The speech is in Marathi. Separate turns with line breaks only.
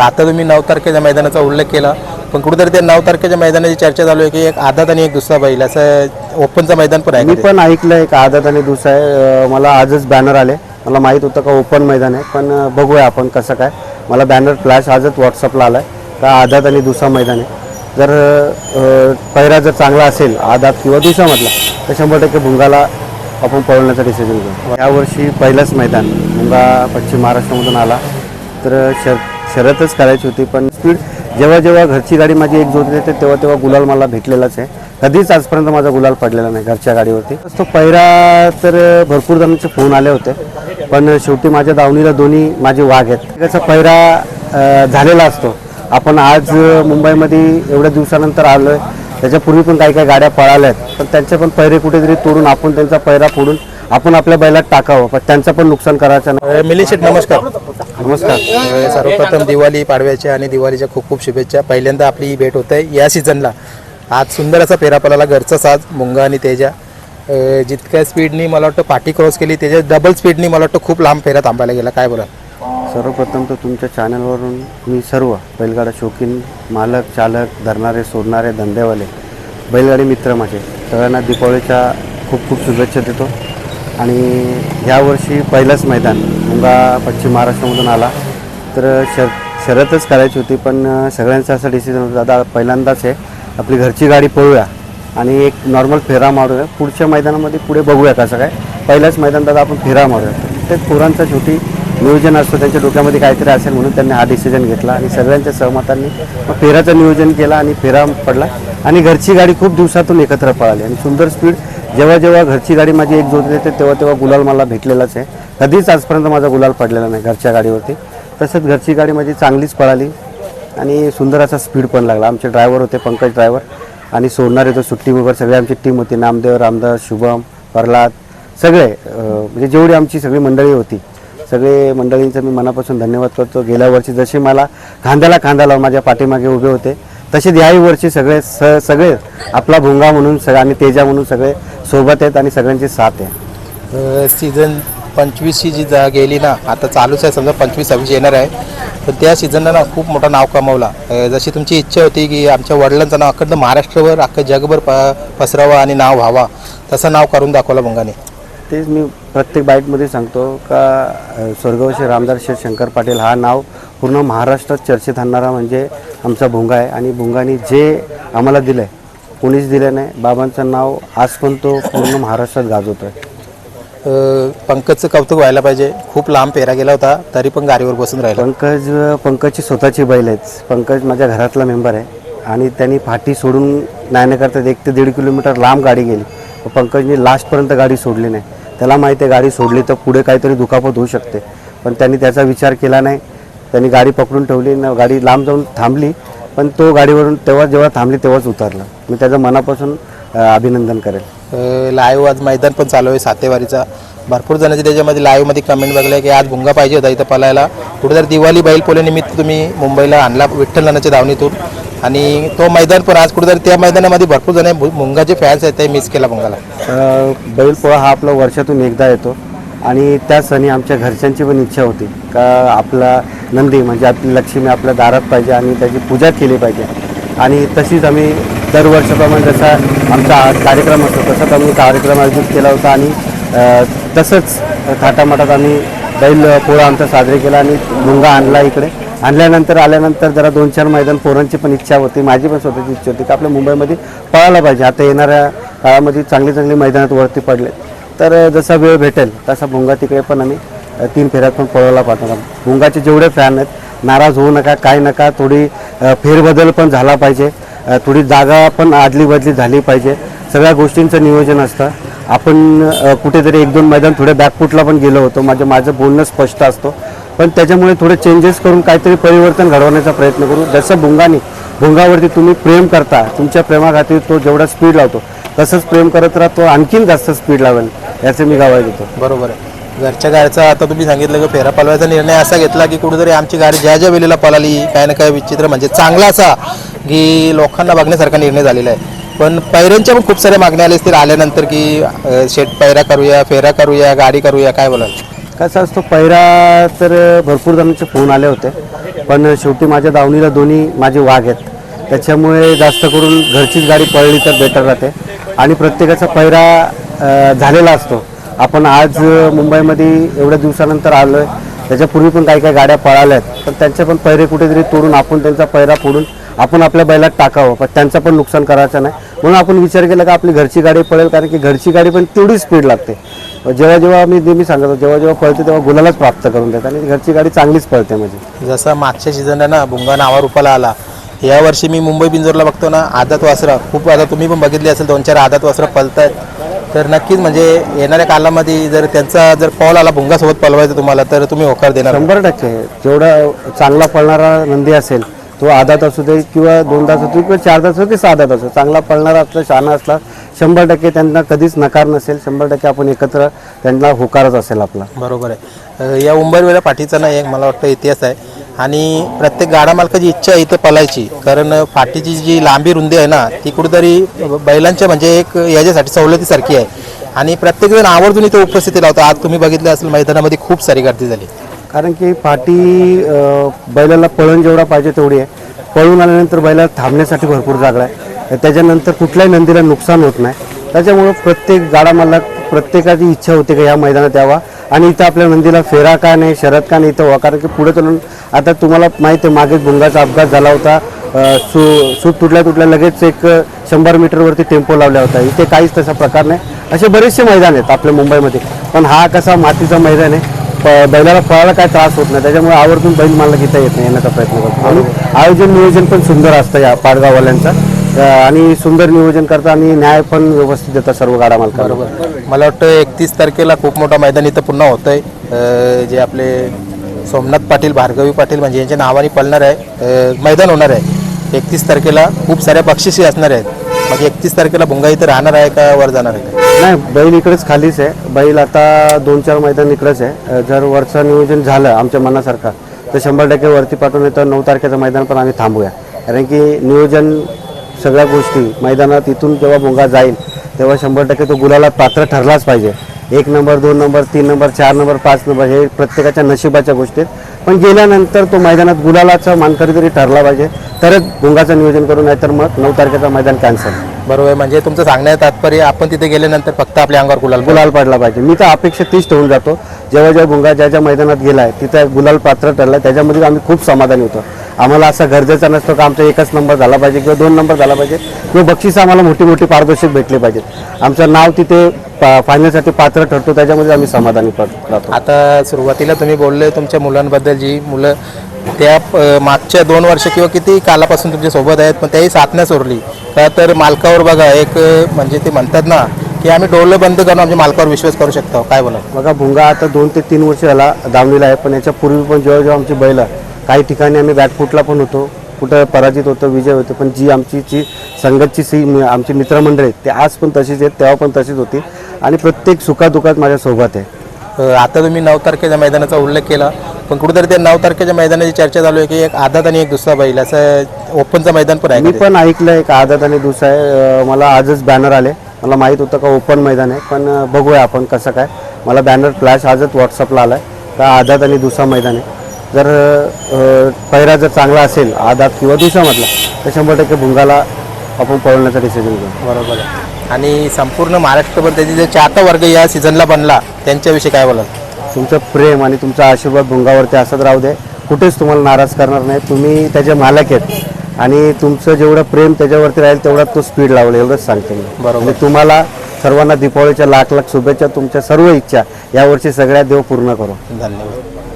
आता तुम्ही नऊ तारखेच्या मैदानाचा उल्लेख केला. पण कुठेतरी त्या नऊ तारखेच्या मैदानाची चर्चा चालू आहे की एक आदात आणि एक दुसरा बैल असं ओपनचं मैदान पण आहे
मी
ते?
पण ऐकलं एक आदत आणि दुसरा आहे. मला आजच बॅनर आले. मला माहीत होतं का ओपन मैदान आहे पण बघूया आपण कसं काय. मला बॅनर फ्लॅश आजच व्हॉट्सअपला आला आहे का आदात आणि दुसरा मैदान आहे. जर पहिरा जर चांगला असेल आदात किंवा दुसरामधला तर शंभर टक्के भुंगाला आपण पळवण्याचा डिसिजन घेऊ. यावर्षी पहिलंच मैदान भुंगा पश्चिम महाराष्ट्रामधून आला. तर शर शर्यतच करायची होती पण स्पीड जेव्हा जेव्हा घरची गाडी माझी एक जोडली येते तेव्हा तेव्हा गुलाल मला भेटलेलाच आहे. कधीच आजपर्यंत माझा गुलाल पडलेला नाही घरच्या गाडीवरती. तो पहिरा तर भरपूर जणांचे फोन आले होते पण शेवटी माझ्या दावणीला दोन्ही माझे वाघ आहेत. त्याचा पहिरा झालेला असतो. आपण आज मुंबईमध्ये एवढ्या दिवसानंतर आलो आहे त्याच्यापूर्वी पण काही काही गाड्या पळाल्या आहेत पण त्यांचे पण पहिरे कुठेतरी तोडून आपण त्यांचा पहिरा फोडून आपण आपल्या बैलात टाकावं पण त्यांचं पण नुकसान करायचं नाही.
मिलिंद शेठ नमस्कार.
नमस्कार.
अ, सर्वप्रथम दिवाळी पाडव्याच्या आणि दिवाळीच्या खूप खूप शुभेच्छा. पहिल्यांदा आपली ही भेट होत. आहे या सीझनला आज सुंदर असा फेरा पळाला घरचा साज मुंगा आणि तेजा. अ, जितक्या स्पीडनी मला वाटतं पाठी क्रॉस केली त्याच्या डबल स्पीडनी मला वाटतं खूप लांब फेरा थांबायला गेला. काय बोला
सर्वप्रथम तर तुमच्या चॅनलवरून मी सर्व बैलगाडा शौकीन मालक चालक धरणारे सोडणारे धंदेवाले बैलगाडी मित्र माझे सगळ्यांना दीपावलीच्या खूप खूप शुभेच्छा देतो. आणि ह्यावर्षी पहिलंच मैदान मुंगा पश्चिम महाराष्ट्रामधून आला. तर शर शरतच करायची होती पण सगळ्यांचं असं डिसिजन होतं दादा पहिल्यांदाच आहे आपली घरची गाडी पळूया. आणि एक नॉर्मल फेरा मारूया. पुढच्या मैदानामध्ये पुढे बघूया कसं काय. पहिल्याच मैदान दादा आपण फेरा मारूया. ते पोरांचा शेवटी नियोजन असतं त्यांच्या डोक्यामध्ये काहीतरी असेल म्हणून त्यांनी हा डिसिजन घेतला आणि सगळ्यांच्या सहमतांनी मग फेराचं नियोजन केलं आणि फेरा पडला. आणि घरची गाडी खूप दिवसातून एकत्र पळाली आणि सुंदर स्पीड जेव्हा जेव्हा घरची गाडी माझी एक जोडली येते तेव्हा तेव्हा गुलाल मला भेटलेलाच आहे. कधीच आजपर्यंत माझा गुलाल पडलेला नाही घरच्या गाडीवरती. तसंच घरची गाडी माझी चांगलीच पळाली आणि सुंदर असा स्पीड पण लागला. आमचे ड्रायव्हर होते पंकज ड्रायव्हर आणि सोडणारे तो सुट्टी वगैरे सगळे आमची टीम होती नामदेव रामदास शुभम प्रल्हाद सगळे म्हणजे जेवढी आमची सगळी मंडळी होती. सगळे मंडळींचं मी मनापासून धन्यवाद करतो. गेल्या वर्षी जसे मला खांद्याला खांदा लावून माझ्या पाठीमागे उभे होते तसेच याही वर्षी सगळे स सगळे आपला भुंगा म्हणून सगळे आणि तेजा म्हणून सगळे सोबत आहेत आणि सगळ्यांची साथ आहे.
सीझन पंचवीसची जी जा गेली ना आता चालूच आहे समजा पंचवीस सव्वीस येणार आहे. तर त्या सीझनला ना खूप मोठं नाव कमावला. अ, जशी तुमची इच्छा होती की आमच्या वडिलांचं नाव अखंड महाराष्ट्रभर अख्खं जगभर प पसरावं आणि नाव व्हावा तसं नाव करून दाखवलं मुंगाने.
तेच मी प्रत्येक बाईटमध्ये सांगतो का अ, स्वर्गवासी रामदास शेठ शंकर पाटील हा नाव पूर्ण महाराष्ट्रात चर्चेत आणणारा म्हणजे आमचा भुंगा आहे. आणि भुंगाने जे आम्हाला दिलं आहे कोणीच दिलं नाही. बाबांचं नाव आज पण तो पूर्ण महाराष्ट्रात गाजवतो आहे
पंकजचं कौतुक व्हायला पाहिजे. खूप लांब पेरा गेला होता तरी पण गाडीवर बसून राहिला.
पंकज पंकजची स्वतःची बैल आहेत. पंकज माझ्या घरातला मेंबर आहे. आणि त्यांनी फाटी सोडून नाही न करता एक ते दीड किलोमीटर लांब गाडी गेली. पण पंकजने लास्टपर्यंत गाडी सोडली नाही. त्याला माहिती आहे गाडी सोडली तर पुढे काहीतरी दुखापत होऊ शकते. पण त्यांनी त्याचा विचार केला नाही. त्यांनी गाडी पकडून ठेवली न गाडी लांब जाऊन थांबली. पण तो गाडीवरून तेव्हा जेव्हा थांबली तेव्हाच उतरला. मी त्याचं मनापासून अभिनंदन करेल.
लाईव्ह आज मैदान पण चालू आहे सातेवारीचा भरपूर जणांचे त्याच्यामध्ये लाईव्हमध्ये कमेंट बघले की आज भुंगा पाहिजे होता इथं पलायला कुठेतरी दिवाळी बैल पोल्यानिमित्त तुम्ही मुंबईला आणला विठ्ठल नानाच्या धावणीतून. आणि तो मैदान पण आज कुठेतरी त्या मैदानामध्ये भरपूर जण भुंगाचे फॅन्स आहेत ते मिस केला भुंगाला
अ, बैलपोळा हा आपला वर्षातून एकदा येतो. आणि त्या सणी आमच्या घरच्यांची पण इच्छा होती. का आपला नंदी म्हणजे आपली लक्ष्मी आपल्या दारात पाहिजे आणि त्याची पूजा केली पाहिजे. आणि तशीच आम्ही दरवर्षाप्रमाणे जसा आमचा कार्यक्रम असतो तसाच आम्ही कार्यक्रम आयोजित केला होता आणि तसंच थाटामाटात आम्ही बैल पोळा आमचा साजरे केला आणि मुंगा आणला इकडे. आणल्यानंतर आल्यानंतर जरा दोन चार मैदान पोरांची पण इच्छा होती माझी पण स्वतःची इच्छा होती की आपल्या मुंबईमध्ये पळायला पाहिजे. आता येणाऱ्या काळामध्ये चांगली चांगली मैदानात वरती पडले तर जसा वेळ भेटेल तसा भुंगा तिकडे पण आम्ही तीन फेऱ्यात पण पळवला पाहतो. भुंगाचे जेवढे फॅन आहेत नाराज होऊ नका काय नका थोडी फेरबदल पण झाला पाहिजे. थोडी जागा पण आदली बदली झाली पाहिजे. सगळ्या गोष्टींचं नियोजन असतं. आपण कुठेतरी एक दोन मैदान थोडे बॅकफुटला पण गेलो होतो. माझं माझं बोलणं स्पष्ट असतो. पण त्याच्यामुळे थोडे चेंजेस करून काहीतरी परिवर्तन घडवण्याचा प्रयत्न करू. जसं भुंगाने भुंगावरती तुम्ही प्रेम करता तुमच्या प्रेमाखातीर तो जेवढा स्पीड लावतो तसंच प्रेम करत राहा तो आणखीन जास्त स्पीड लावेल. याचे मी गावाय देतो.
बरोबर आहे. घरच्या गाडीचा आता तुम्ही सांगितलं की फेरा पलवायचा निर्णय असा घेतला की कुठेतरी आमची गाडी ज्या ज्या वेळेला पळाली काय ना काय विचित्र म्हणजे चांगला असा की लोकांना बघण्यासारखा निर्णय झालेला आहे. पण पैऱ्यांच्या पण खूप साऱ्या मागण्या आल्या असतील आल्यानंतर की अं, शेट पैरा करूया फेरा करूया गाडी करूया काय बोलाल?
कसं असतो पैरा तर भरपूर जणांचे फोन आले होते. पण शेवटी माझ्या दावणीला दोन्ही माझे वाघ आहेत. त्याच्यामुळे जास्त करून घरचीच गाडी पळली तर बेटर राहते. आणि प्रत्येकाचा पैरा झालेला असतो. आपण आज मुंबईमध्ये एवढ्या दिवसानंतर आलो आहे त्याच्यापूर्वी पण काही काही गाड्या पळाल्या आहेत पण त्यांचे पण पैरे कुठेतरी तोडून आपण त्यांचा पैरा फोडून आपण आपल्या बैलात टाकावं. पण त्यांचं पण नुकसान करायचं नाही. म्हणून आपण विचार केला का आपली घरची गाडी पळेल कारण की घरची गाडी पण तेवढी स्पीड लागते. जेव्हा जेव्हा मी नेहमी सांगतो जेव्हा जेव्हा पळते तेव्हा गुलालाच प्राप्त करून देतात. आणि घरची गाडी चांगलीच पळते म्हणजे.
जसं मागच्या सीझनला ना भुंगा नावा रुपाला आला. या वर्षी मी मुंबई बिंजोरला बघतो ना आदात वासरा. खूप आता तुम्ही पण बघितली असेल दोन चार आदात पळत आहे तर नक्कीच म्हणजे येणाऱ्या कालामध्ये जर त्यांचा जर पॉल आला भुंगासोबत पलवायचं तुम्हाला तर तुम्ही होकार देणार.
शंभर टक्के. जेवढा चांगला पळणारा नंदी असेल तो आदात असू दे किंवा दोन तास असू किंवा चार तास असू दे सहा तास असू चांगला पळणारा असला शहाणा असला शंभर टक्के त्यांना कधीच नकार नसेल शंभर टक्के आपण एकत्र त्यांना होकारच असेल आपला.
बरोबर आहे. या उंबरवेला पाठीचा ना एक मला वाटतं इतिहास आहे. आणि प्रत्येक गाडा मालकाची इच्छा आहे इथं पलायची. कारण फाटीची जी लांबी रुंदी आहे ना ती कुठेतरी बैलांच्या म्हणजे एक याच्यासाठी सवलतीसारखी आहे. आणि प्रत्येकजण आवर्जून इथं उपस्थिती लावतो. आज तुम्ही बघितलं असेल मैदानामध्ये खूप सारी गर्दी झाली.
कारण की फाटी बैलाला पळण जेवढा पाहिजे तेवढी आहे. पळून आल्यानंतर बैलाला थांबण्यासाठी भरपूर जागा आहे. त्याच्यानंतर कुठल्याही नंदीला नुकसान होत नाही. त्याच्यामुळं प्रत्येक गाडा मालक प्रत्येकाची इच्छा होते का ह्या मैदानात यावा? आणि इथं आपल्या नंदीला फेरा का नाही शरद का नाही इथं व्हा कारण की पुढे चालून आता तुम्हाला माहिती आहे मागे भुंगाचा अपघात झाला होता. सू सूट तुटल्या तुटल्या लगेच एक शंभर मीटरवरती टेम्पो लावला होता इथे काहीच तसा प्रकार नाही. असे बरेचसे मैदान आहेत आपल्या मुंबईमध्ये. पण हा कसा मातीचा मैदान आहे. प- बैलाला पळायला काय त्रास होत नाही. त्याच्यामुळे आवर्जून बैल मला घेता येत नाही येण्याचा प्रयत्न करतो. आणि आयोजन नियोजन पण सुंदर असतं या पाडगाववाल्यांचा. आणि सुंदर नियोजन करतात आणि न्याय पण व्यवस्थित देतात सर्व गाडा मालकांना.
बरोबर. मला वाटतं एकतीस तारखेला खूप मोठा मैदान इथं पुन्हा होतं आहे जे आपले सोमनाथ पाटील भार्गवी पाटील म्हणजे यांच्या नावाने पळणार आहे. मैदान होणार आहे. एकतीस तारखेला खूप साऱ्या बक्षिसी असणार आहेत. म्हणजे एकतीस तारखेला भुंगा इथं राहणार आहे का वर जाणार आहे? का
नाही बैल इकडेच खालीच आहे. बैल आता दोन चार मैदान इकडेच आहे. अं, जर वरचं नियोजन झालं आमच्या मनासारखा तर शंभर टक्के वरती पाठवून येतं नऊ तारखेचं मैदान पण आम्ही थांबूया. कारण की नियोजन सगळ्या गोष्टी मैदानात इथून जेव्हा भोंगा जाईल तेव्हा शंभर टक्के तो गुलाला पात्र ठरलाच पाहिजे. एक नंबर दोन नंबर तीन नंबर चार नंबर पाच नंबर हे प्रत्येकाच्या नशिबाच्या गोष्टी आहेत. पण गेल्यानंतर तो मैदानात गुलालाचा मानकरी तरी ठरला पाहिजे तरच भोंगाचं नियोजन करून नाहीतर मग नऊ तारखेचं मैदान कॅन्सल
बरोबर आहे. म्हणजे तुमचं सांगण्याचं तात्पर्य आपण तिथे गेल्यानंतर फक्त आपल्या अंगावर गुलाल
गुलाल पडला पाहिजे. मी तर अपेक्षा तीच ठेवून जातो. जेव्हा जेव्हा भुंगा ज्या ज्या मैदानात गेलाय तिथं गुलाल पात्र ठरला त्याच्यामध्ये आम्ही खूप समाधानी होतो. आम्हाला असं गरजेचा नसतो का आमचा एकच नंबर झाला पाहिजे किंवा दोन नंबर झाला पाहिजे. किंवा बक्षीस आम्हाला मोठी मोठी पारितोषिक भेटले पाहिजेत आमचं नाव तिथे पा- फायनलसाठी पात्र ठरतो त्याच्यामध्ये आम्ही समाधानी पड- राहतो.
आता सुरुवातीला तुम्ही बोलले तुमच्या मुलांबद्दल जी मुलं त्या मागच्या दोन वर्ष किंवा किती कालापासून तुमच्यासोबत आहेत पण त्याही साथ नाही सोडली. का तर मालकावर बघा एक म्हणजे ते म्हणतात ना की आम्ही डोळं बंद करून आमच्या मालकावर विश्वास करू शकतो. काय बोला
बघा भुंगा आता दोन ते तीन वर्ष झाला दावणीला आहे पण याच्या पूर्वी पण जेव्हा जेव्हा आमची बैल काही ठिकाणी आम्ही बॅकफुटला पण होतो. कुठं पराजित होतो विजय होतो पण जी आमची जी संगतची सी आमची मित्रमंडळी आहेत ते आज पण तशीच आहेत तेव्हा पण तशीच होती. आणि प्रत्येक सुखादुखात माझ्या सोबत आहे.
आता तुम्ही नऊ तारखेच्या मैदानाचा उल्लेख केला पण कुठेतरी त्या नऊ तारखेच्या मैदानाची चर्चा चालू आहे की एक आदात आणि एक दुसरा बैल असं ओपनचं मैदान पण आहे
मी? पण ऐकलं एक आदत आणि दुसरा आहे. मला आजच बॅनर आले. मला माहीत होतं का ओपन मैदान आहे पण बघूया आपण कसं काय. मला बॅनर फ्लॅश आजच व्हॉट्सअपला आला आहे का आदात आणि दुसरा मैदान आहे. जर पहिरा जर चांगला असेल आदात किंवा दुसरामधला तर शंभर टक्के भुंगाला आपण पळवण्याचा डिसिजन घेऊ.
बरोबर आहे. आणि संपूर्ण महाराष्ट्रभर त्याचे जे चाहता वर्ग या सीझनला बनला त्यांच्याविषयी काय बोलाल?
तुमचं प्रेम आणि तुमचा आशीर्वाद भुंगावरती असत राहू दे. कुठेच तुम्हाला नाराज करणार नाही. तुम्ही त्याचे मालक आहेत. आणि तुमचं जेवढं प्रेम त्याच्यावरती राहील तेवढा तो स्पीड लावला एवढंच सांगते मी.
बरोबर.
आणि तुम्हाला सर्वांना दीपावलीच्या लाख लाख शुभेच्छा तुमच्या सर्व इच्छा यावर्षी सगळ्या देव पूर्ण करो.
धन्यवाद.